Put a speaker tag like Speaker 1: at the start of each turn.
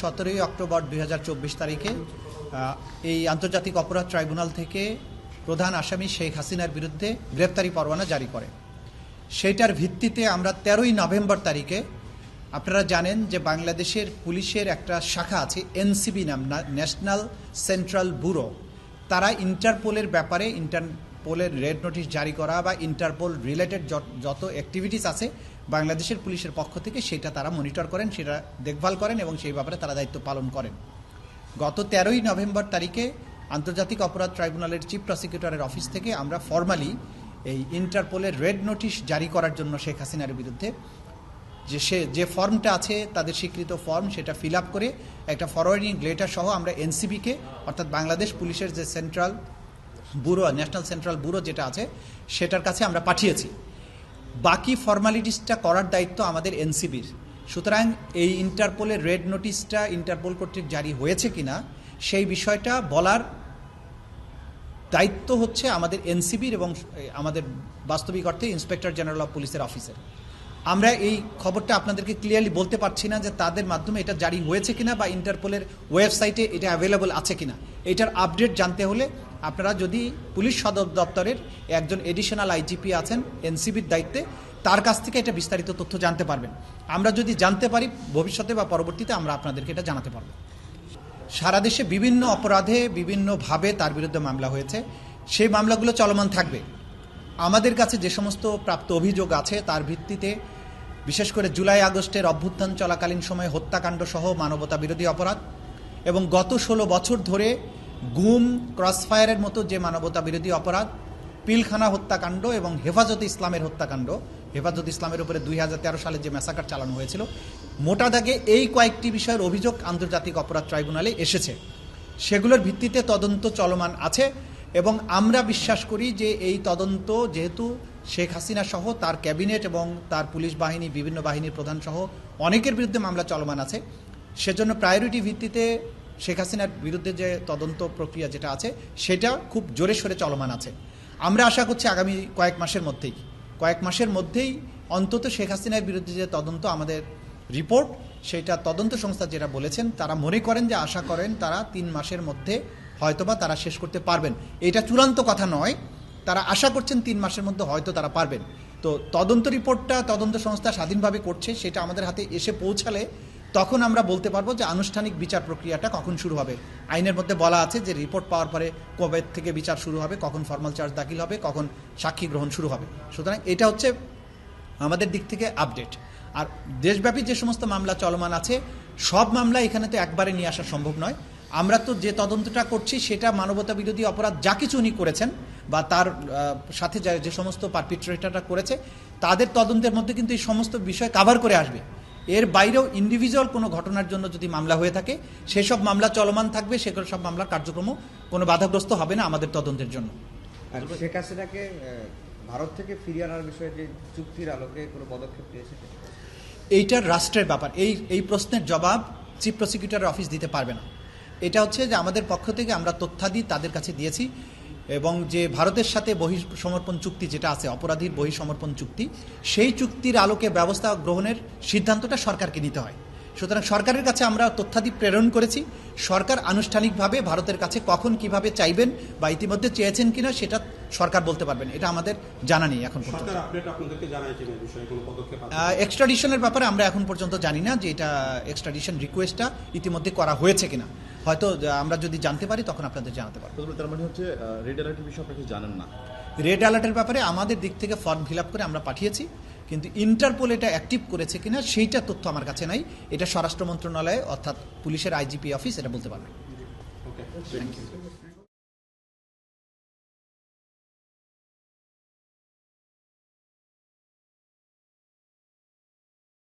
Speaker 1: সতেরোই অক্টোবর দুই হাজার চব্বিশ তারিখে এই আন্তর্জাতিক অপরাধ ট্রাইব্যুনাল থেকে প্রধান আসামি শেখ হাসিনার বিরুদ্ধে গ্রেপ্তারি পরোয়ানা জারি করে। সেইটার ভিত্তিতে আমরা তেরোই নভেম্বর তারিখে, আপনারা জানেন যে বাংলাদেশের পুলিশের একটা শাখা আছে, এনসিবি নাম ন্যাশনাল সেন্ট্রাল ব্যুরো। তারা ইন্টারপোলের ব্যাপারে ইন্টারপোলের রেড নোটিশ জারি করা বা ইন্টারপোল রিলেটেড যত অ্যাক্টিভিটিস আছে, বাংলাদেশের পুলিশের পক্ষ থেকে সেটা তারা মনিটর করেন, সেটা দেখভাল করেন এবং সেই ব্যাপারে তারা দায়িত্ব পালন করেন। গত তেরোই নভেম্বর তারিখে আন্তর্জাতিক অপরাধ ট্রাইব্যুনালের চিফ প্রসিকিউটরের অফিস থেকে আমরা ফর্মালি এই ইন্টারপোলের রেড নোটিশ জারি করার জন্য শেখ হাসিনার বিরুদ্ধে যে সে, যে ফর্মটা আছে, তাদের স্বীকৃত ফর্ম সেটা ফিল আপ করে একটা ফরওয়ার্ডিং লেটার সহ আমরা এনসিবিকে, অর্থাৎ বাংলাদেশ পুলিশের যে central bureau, national central bureau যেটা আছে, সেটার কাছে আমরা পাঠিয়েছি। বাকি ফর্মালিটিসটা করার দায়িত্ব আমাদের এনসিবির। সুতরাং এই ইন্টারপোলের রেড নোটিশটা ইন্টারপোল কর্তৃক জারি হয়েছে কিনা, সেই বিষয়টা বলার দায়িত্ব হচ্ছে আমাদের এনসিবির এবং আমাদের বাস্তবিক অর্থে ইন্সপেক্টর জেনারেল অফ পুলিশের অফিসের। আমরা এই খবরটা আপনাদেরকে ক্লিয়ারলি বলতে পারছি না যে তাদের মাধ্যমে এটা জারি হয়েছে কিনা বা ইন্টারপোলের ওয়েবসাইটে এটা অ্যাভেলেবল আছে কিনা। এটার আপডেট জানতে হলে আপনারা যদি পুলিশ সদর দপ্তরের একজন এডিশনাল আইজিপি আছেন এনসিবির দায়িত্বে, তার কাছ থেকে এটা বিস্তারিত তথ্য জানতে পারবেন। আমরা যদি জানতে পারি, ভবিষ্যতে বা পরবর্তীতে আমরা আপনাদেরকে এটা জানাতে পারব। সারা দেশে বিভিন্ন অপরাধে বিভিন্নভাবে তার বিরুদ্ধে মামলা হয়েছে। সেই মামলাগুলো চলমান থাকবে। আমাদের কাছে যে সমস্ত প্রাপ্ত অভিযোগ আছে, তার ভিত্তিতে বিশেষ করে জুলাই আগস্টের অভ্যুত্থান চলাকালীন সময়ে হত্যাকাণ্ড সহ মানবতা বিরোধী অপরাধ এবং গত ষোলো বছর ধরে গুম, ক্রসফায়ারের মতো যে মানবতা বিরোধী অপরাধ, পিলখানা হত্যাকাণ্ড এবং হেফাজতে ইসলামের হত্যাকাণ্ড, হেফাজত ইসলামের উপরে দুই হাজার তেরো সালে যে ম্যাসাকার চালানো হয়েছিল, মোটা দাগে এই কয়েকটি বিষয়ের অভিযোগ আন্তর্জাতিক অপরাধ ট্রাইব্যুনালে এসেছে। সেগুলোর ভিত্তিতে তদন্ত চলমান আছে এবং আমরা বিশ্বাস করি যে এই তদন্ত যেহেতু শেখ হাসিনা সহ তার ক্যাবিনেট এবং তার পুলিশ বাহিনী, বিভিন্ন বাহিনীর প্রধান সহ অনেকের বিরুদ্ধে মামলা চলমান আছে। সেজন্য প্রায়োরিটি ভিত্তিতে শেখ হাসিনার বিরুদ্ধে যে তদন্ত প্রক্রিয়া যেটা আছে, সেটা খুব জোরে সোরে চলমান আছে। আমরা আশা করছি আগামী কয়েক মাসের মধ্যেই, কয়েক মাসের মধ্যেই অন্তত শেখ হাসিনার বিরুদ্ধে যে তদন্ত আমাদের রিপোর্ট, সেটা তদন্ত সংস্থা যেটা বলেছেন, তারা মনে করেন যে আশা করেন তারা তিন মাসের মধ্যে হয়তোবা তারা শেষ করতে পারবেন। এটা চূড়ান্ত কথা নয় তারা আশা করছেন তিন মাসের মধ্যে হয়তো তারা পারবেন। তো তদন্ত রিপোর্টটা তদন্ত সংস্থা স্বাধীনভাবে করছে, সেটা আমাদের হাতে এসে পৌঁছালে তখন আমরা বলতে পারব যে আনুষ্ঠানিক বিচার প্রক্রিয়াটা কখন শুরু হবে। আইনের মধ্যে বলা আছে যে রিপোর্ট পাওয়ার পরে কবে থেকে বিচার শুরু হবে, কখন ফর্মাল চার্জ দাখিল হবে, কখন সাক্ষী গ্রহণ শুরু হবে। সুতরাং এটা হচ্ছে আমাদের দিক থেকে আপডেট আর দেশব্যাপী যে সমস্ত মামলা চলমান আছে, সব মামলা এখানে তো একবারে নিয়ে আসা সম্ভব নয়। আমরা তো যে তদন্তটা করছি, সেটা মানবতা বিরোধী অপরাধ যা কিছু উনি করেছেন বা তার সাথে যে সমস্ত পারপিট্রেটাররা করেছে তাদের তদন্তের মধ্যে কিন্তু এই সমস্ত বিষয় কাভার করে আসবে। এর বাইরেও ইন্ডিভিজুয়াল কোনো ঘটনার জন্য যদি মামলা হয়ে থাকে সেসব মামলা চলমান থাকবে সেগুলো সব মামলার কার্যক্রমও কোনো বাধাগ্রস্ত হবে না আমাদের তদন্তের জন্য।
Speaker 2: শেখ হাসিনাকে ভারত থেকে ফিরিয়ে আনার বিষয়ে যে চুক্তির আলোকে কোনো পদক্ষেপ নিয়েছে
Speaker 1: এইটার রাষ্ট্রের ব্যাপার। এই এই প্রশ্নের জবাব চিফ প্রসিকিউটরের অফিস দিতে পারবে না। এটা হচ্ছে যে আমাদের পক্ষ থেকে আমরা তথ্যাদি তাদের কাছে দিয়েছি। এবং যে ভারতের সাথে বহি সমর্পণ চুক্তি যেটা আছে অপরাধীর বহি সমর্পণ চুক্তি সেই চুক্তির আলোকে ব্যবস্থা গ্রহণের সিদ্ধান্তটা সরকারকে নিতে হয়। সুতরাং সরকারের কাছে আমরা তথ্যাদি প্রেরণ করেছি। সরকার আনুষ্ঠানিকভাবে ভারতের কাছে কখন কীভাবে চাইবেন বা ইতিমধ্যে চেয়েছেন কিনা সেটা সরকার বলতে পারবেন। এটা আমাদের জানা নেই এখন? এক্সট্রাডিশনের ব্যাপারে আমরা এখন পর্যন্ত জানি না যে এটা এক্সট্রাডিশন রিকোয়েস্টটা ইতিমধ্যে করা হয়েছে কিনা। হয়তো আমরা যদি জানতে পারি তখন আপনাদের জানাতে পারব।
Speaker 3: তার মানে হচ্ছে রেড অ্যালার্টের বিষয়ে আপনাকে জানেন না।
Speaker 1: রেড অ্যালার্টের ব্যাপারে আমাদের দিক থেকে ফর্ম ফিল আপ করে আমরা পাঠিয়েছি কিন্তু ইন্টারপোল এটা অ্যাক্টিভ করেছে কিনা সেইটা তথ্য আমার কাছে নাই। এটা স্বরাষ্ট্র মন্ত্রণালয়ে অর্থাৎ পুলিশের আইজিপি অফিস এটা বলতে পারবে।
Speaker 4: ওকে